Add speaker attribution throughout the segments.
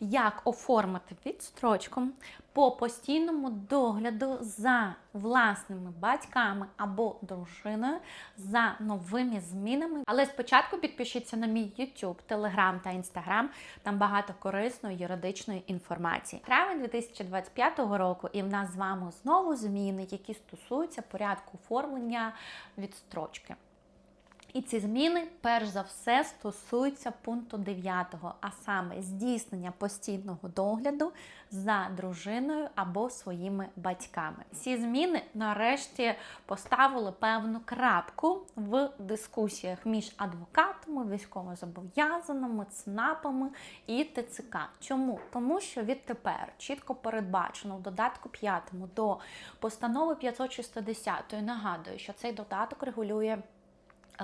Speaker 1: як оформити відстрочку по постійному догляду за власними батьками або дружиною за новими змінами. Але спочатку підпишіться на мій YouTube, Telegram та Instagram. Там багато корисної юридичної інформації. Травень 2025 року, і в нас з вами знову зміни, які стосуються порядку оформлення відстрочки. І ці зміни, перш за все, стосуються пункту 9, а саме здійснення постійного догляду за дружиною або своїми батьками. Ці зміни нарешті поставили певну крапку в дискусіях між адвокатами, військовозобов'язаними, ЦНАПами і ТЦК. Чому? Тому що відтепер чітко передбачено в додатку 5 до постанови 560 нагадую, що цей додаток регулює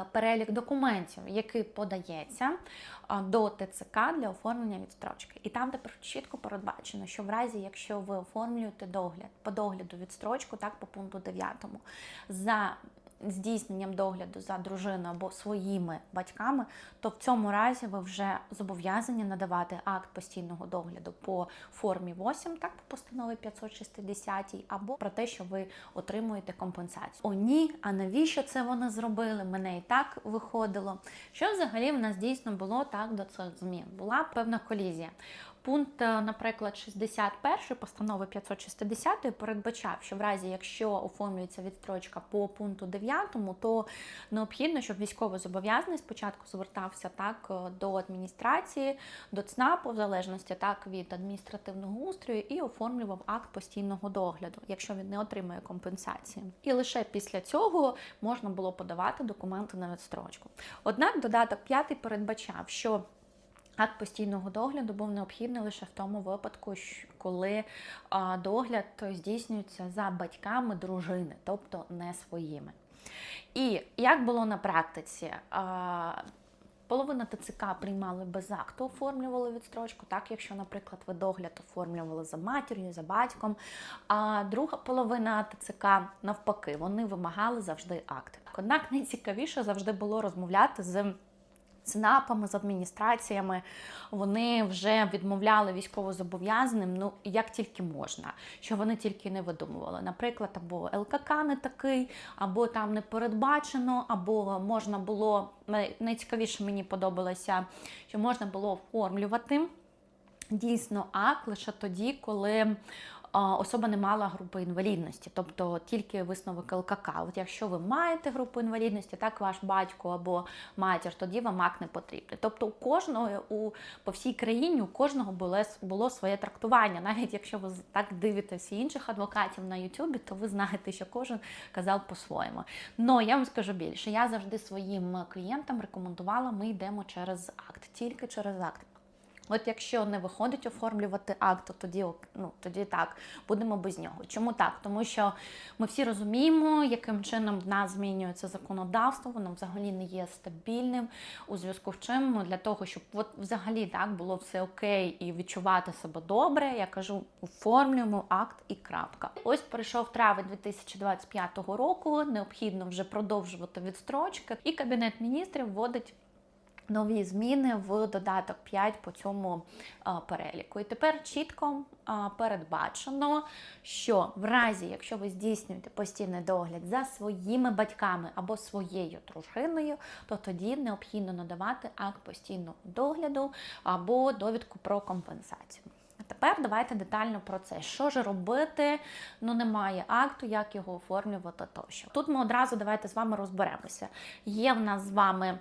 Speaker 1: перелік документів, який подається е, до ТЦК для оформлення відстрочки. І там тепер чітко передбачено, що в разі, якщо ви оформлюєте догляд по догляду відстрочку, так по пункту 9, за здійсненням догляду за дружиною або своїми батьками, то в цьому разі ви вже зобов'язані надавати акт постійного догляду по формі 8, так по постанові 560, або про те, що ви отримуєте компенсацію. О, ні, а навіщо це вони зробили? Мене і так виходило. Що взагалі в нас дійсно було так до цих змін? Була певна колізія. Пункт, е, наприклад, 61 постанови 560 передбачав, що в разі, якщо оформлюється відстрочка по пункту 9, то необхідно, щоб військовозобов'язаний спочатку звертався так е, до адміністрації, до ЦНАПу, в залежності так від адміністративного устрою, і оформлював акт постійного догляду, якщо він не отримує компенсації. І лише після цього можна було подавати документи на відстрочку. Однак додаток 5 передбачав, що Акт постійного догляду був необхідний лише в тому випадку, коли догляд здійснюється за батьками дружини, тобто не своїми. І як було на практиці? Половина ТЦК приймали без акту, оформлювали відстрочку, так, якщо, наприклад, ви догляд оформлювали за матір'ю, за батьком. А друга половина ТЦК навпаки, вони вимагали завжди акт. Однак найцікавіше завжди було розмовляти з ЦНАПами, з адміністраціями, вони вже відмовляли військовозобов'язаним, ну як тільки можна, що вони тільки не видумували. Наприклад, або ЛКК не такий, або там не передбачено, або можна було найцікавіше мені подобалося, що можна було оформлювати дійсно акт лише тоді, коли особа не мала групи інвалідності, тобто тільки висновок ЛКК. От якщо ви маєте групу інвалідності, так ваш батько або матір, тоді вам акт не потрібний. Тобто у кожного у по всій країні у кожного було, було своє трактування. Навіть якщо ви так дивитеся інших адвокатів на Ютубі, то ви знаєте, що кожен казав по-своєму. Но я вам скажу більше, я завжди своїм клієнтам рекомендувала, ми йдемо через акт, тільки через акт. От якщо не виходить оформлювати акт, то тоді, ну, тоді так, будемо без нього. Чому так? Тому що ми всі розуміємо, яким чином в нас змінюється законодавство, воно взагалі не є стабільним. У зв'язку з чим для того, щоб от взагалі так було все окей і відчувати себе добре, я кажу, оформлюємо акт і крапка. Ось прийшов травень 2025 року. Необхідно вже продовжувати відстрочки, і кабінет міністрів вводить нові зміни в додаток 5 по цьому переліку. І тепер чітко передбачено, що в разі, якщо ви здійснюєте постійний догляд за своїми батьками або своєю дружиною, то тоді необхідно надавати акт постійного догляду або довідку про компенсацію. Тепер давайте детально про це. Що ж робити? Ну немає акту, як його оформлювати тощо. Тут ми одразу давайте з вами розберемося. Є в нас з вами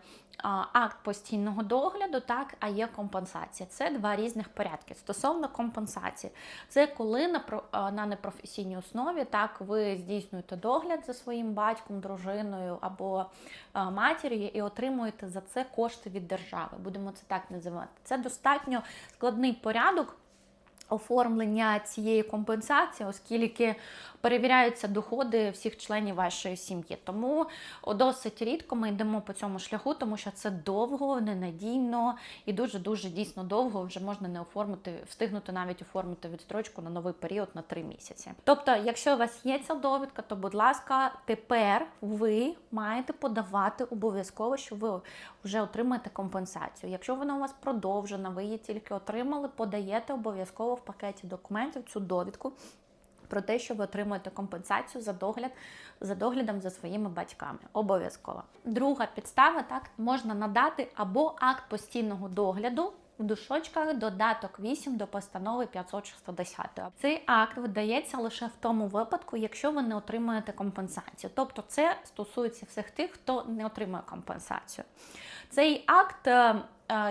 Speaker 1: акт постійного догляду, так, а є компенсація. Це два різних порядки. Стосовно компенсації, це коли на, непрофесійній основі так ви здійснюєте догляд за своїм батьком, дружиною або матір'ю і отримуєте за це кошти від держави. Будемо це так називати. Це достатньо складний порядок. Оформлення цієї компенсації, оскільки перевіряються доходи всіх членів вашої сім'ї. Тому досить рідко ми йдемо по цьому шляху, тому що це довго, ненадійно і дуже дуже дійсно довго вже можна не оформити, встигнути навіть оформити відстрочку на новий період на 3 місяці. Тобто, якщо у вас є ця довідка, то будь ласка, тепер ви маєте подавати обов'язково, що ви вже отримаєте компенсацію. Якщо вона у вас продовжена, ви її тільки отримали, подаєте обов'язково в пакеті документів цю довідку. Про те, що ви отримуєте компенсацію за догляд за доглядом за своїми батьками. Обов'язково. Друга підстава так можна надати або акт постійного догляду. В душочках додаток 8 до постанови 560. Цей акт видається лише в тому випадку, якщо ви не отримуєте компенсацію. Тобто це стосується всіх тих, хто не отримує компенсацію. Цей акт е,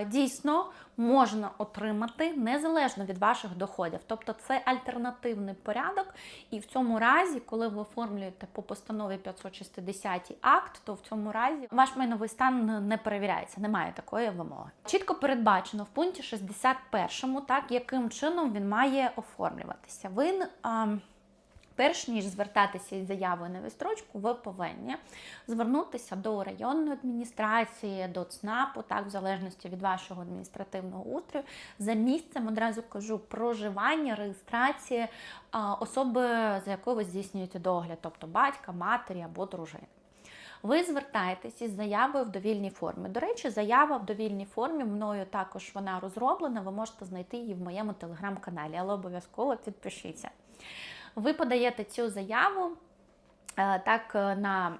Speaker 1: дійсно можна отримати незалежно від ваших доходів. Тобто це альтернативний порядок, і в цьому разі, коли ви оформлюєте по постанові 560 акт, то в цьому разі ваш майновий стан не перевіряється, немає такої вимоги. Чітко передбачено в пункті 61, так яким чином він має оформлюватися. Він Перш ніж звертатися із заявою на відстрочку, ви повинні звернутися до районної адміністрації, до ЦНАПу, так, в залежності від вашого адміністративного устрою, за місцем одразу кажу проживання, реєстрації особи, за якою ви здійснюєте догляд, тобто батька, матері або дружини. Ви звертаєтесь із заявою в довільній формі. До речі, заява в довільній формі мною також вона розроблена. Ви можете знайти її в моєму телеграм-каналі, але обов'язково підпишіться. Ви подаєте цю заяву. Е, Так, е, на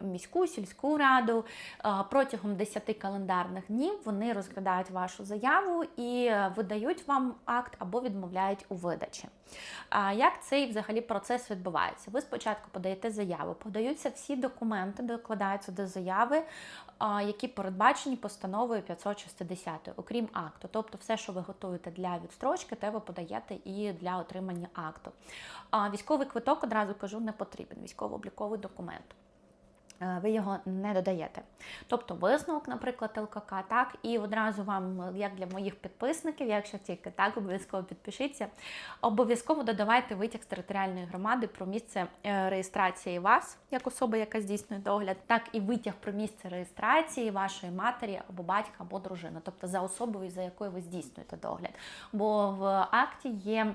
Speaker 1: міську сільську раду е, протягом 10 календарних днів вони розглядають вашу заяву і видають вам акт або відмовляють у видачі. Як цей взагалі процес відбувається? Ви спочатку подаєте заяву, подаються всі документи, докладаються до заяви, які передбачені постановою 560, окрім акту. Тобто, все, що ви готуєте для відстрочки, те ви подаєте і для отримання акту. Військовий квиток одразу кажу не потрібен. Військово-обліковий документ. Е, Ви його не додаєте. Тобто висновок, наприклад, ЛКК, так, і одразу вам, як для моїх підписників, якщо тільки так, обов'язково підпишіться, обов'язково додавайте витяг з територіальної громади про місце е, реєстрації вас, як особи, яка здійснює догляд, так і витяг про місце реєстрації вашої матері або батька, або дружини, тобто за особою, за якою ви здійснюєте догляд. Бо в акті є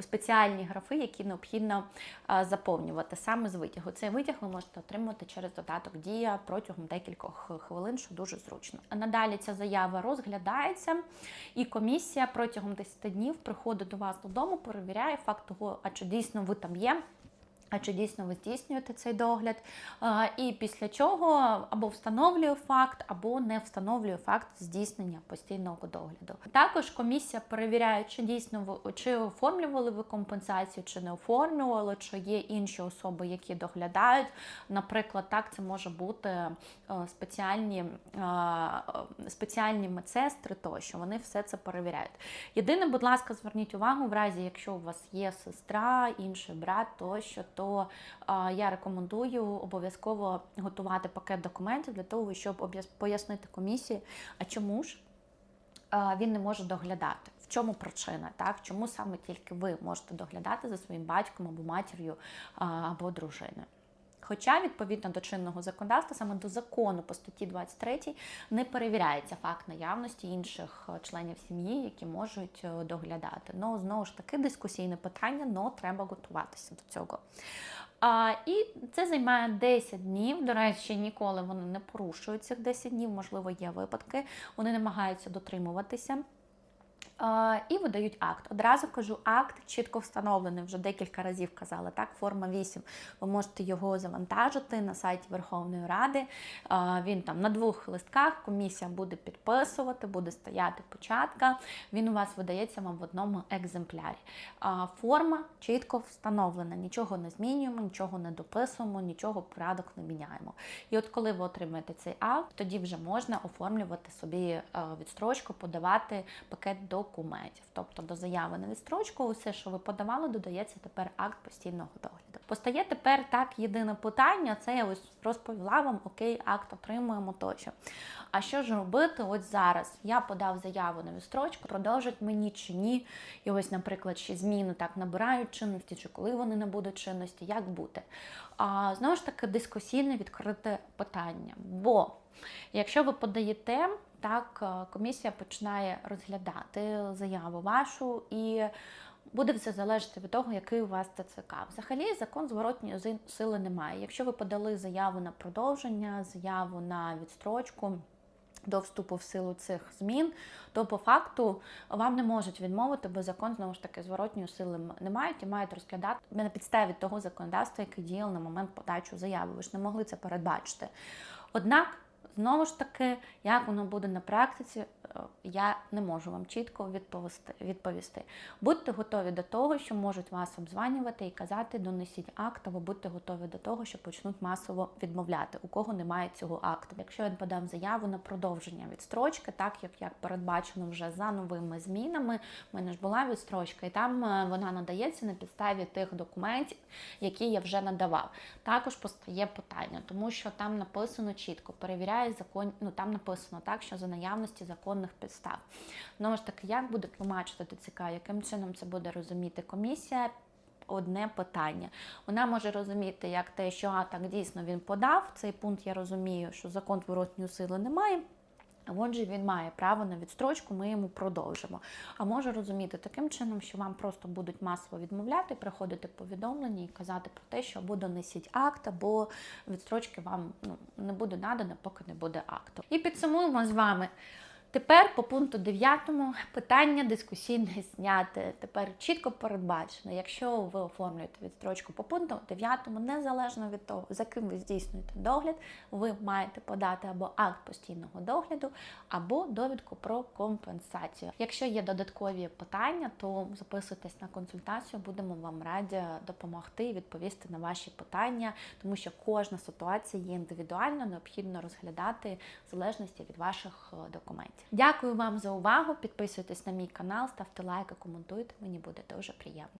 Speaker 1: спеціальні графи, які необхідно е, заповнювати саме з витягу. Цей витяг ви можете отримати через додаток Дія протягом декількох хвилин, що дуже зручно. Надалі ця заява розглядається, і комісія протягом 10 днів приходить до вас додому, перевіряє факт того, а чи дійсно ви там є. А чи дійсно ви здійснюєте цей догляд? І після чого або встановлює факт, або не встановлює факт здійснення постійного догляду. Також комісія перевіряє, чи дійсно ви чи оформлювали ви компенсацію, чи не оформлювали, чи є інші особи, які доглядають. Наприклад, так це може бути е, спеціальні, е, спеціальні медсестри, тощо вони все це перевіряють. Єдине, будь ласка, зверніть увагу, в разі, якщо у вас є сестра, інший брат, тощо, то е, я рекомендую обов'язково готувати пакет документів для того, щоб пояснити комісії, а чому ж він не може доглядати. В чому причина, так? Чому саме тільки ви можете доглядати за своїм батьком або матір'ю або дружиною? Хоча, відповідно до чинного законодавства, саме до закону по статті 23 не перевіряється факт наявності інших е, членів сім'ї, які можуть е, доглядати. Ну, знову ж таки, дискусійне питання, але треба готуватися до цього. А, і це займає 10 днів. До речі, ніколи вони не порушують цих 10 днів, можливо, є випадки. Вони намагаються дотримуватися. І видають акт. Одразу кажу, акт чітко встановлений, вже декілька разів казала. Так, форма 8. Ви можете його завантажити на сайті Верховної Ради. Він там на двох листках, комісія буде підписувати, буде стояти початка. Він у вас видається вам в одному екземплярі. Форма чітко встановлена, нічого не змінюємо, нічого не дописуємо, нічого порядок не міняємо. І от коли ви отримаєте цей акт, тоді вже можна оформлювати собі е, відстрочку, подавати пакет документів. Тобто до заяви на відстрочку, усе, що ви подавали, додається тепер акт постійного догляду. Постає тепер так єдине питання: це я ось розповіла вам, окей, акт отримуємо тощо. А що ж робити от зараз? Я подав заяву на відстрочку, продовжать мені чи ні. І ось, наприклад, ще зміни так набирають чинності, чи коли вони набудуть чинності, як бути? А, знову ж таки, дискусійне відкрите питання. Бо якщо ви подаєте, так е, комісія починає розглядати заяву вашу і. Буде все залежати від того, який у вас ТЦК. Взагалі закон зворотньої сили немає. Якщо ви подали заяву на продовження, заяву на відстрочку до вступу в силу цих змін, то по факту вам не можуть відмовити, бо закон знову ж таки зворотньої сили не мають і мають розглядати на підставі того законодавства, яке діяло на момент подачі заяви. Ви ж не могли це передбачити. Однак. Знову ж таки, як воно буде на практиці, е, я не можу вам чітко відповісти. відповісти. Будьте готові до того, що можуть вас обзванювати і казати, донесіть акт, або будьте готові до того, що почнуть масово відмовляти, у кого немає цього акту. Якщо він подав заяву на продовження відстрочки, так як, як передбачено вже за новими змінами, в мене ж була відстрочка, і там е, вона надається на підставі тих документів, які я вже надавав. Також постає питання, тому що там написано чітко, перевіряє закон, ну там написано так, що за наявності законних підстав. Знову ж таки, як буде тлумачити ТЦК, яким чином це буде розуміти комісія? Одне питання. Вона може розуміти, як те, що а так дійсно він подав. Цей пункт я розумію, що закон зворотньої сили немає. Отже, він має право на відстрочку, ми йому продовжимо. А може розуміти таким чином, що вам просто будуть масово відмовляти, приходити повідомлення і казати про те, що або донесіть акт, або відстрочки вам ну, не буде надано, поки не буде акту. І підсумуємо з вами. Тепер по пункту 9 питання дискусійне зняти. Тепер чітко передбачено, якщо ви оформлюєте відстрочку по пункту 9, незалежно від того, за ким ви здійснюєте догляд, ви маєте подати або акт постійного догляду, або довідку про компенсацію. Якщо є додаткові питання, то записуйтесь на консультацію, будемо вам раді допомогти і відповісти на ваші питання, тому що кожна ситуація є індивідуальна, необхідно розглядати в залежності від ваших е, документів. Дякую вам за увагу. Підписуйтесь на мій канал, ставте лайки, коментуйте. Мені буде дуже приємно.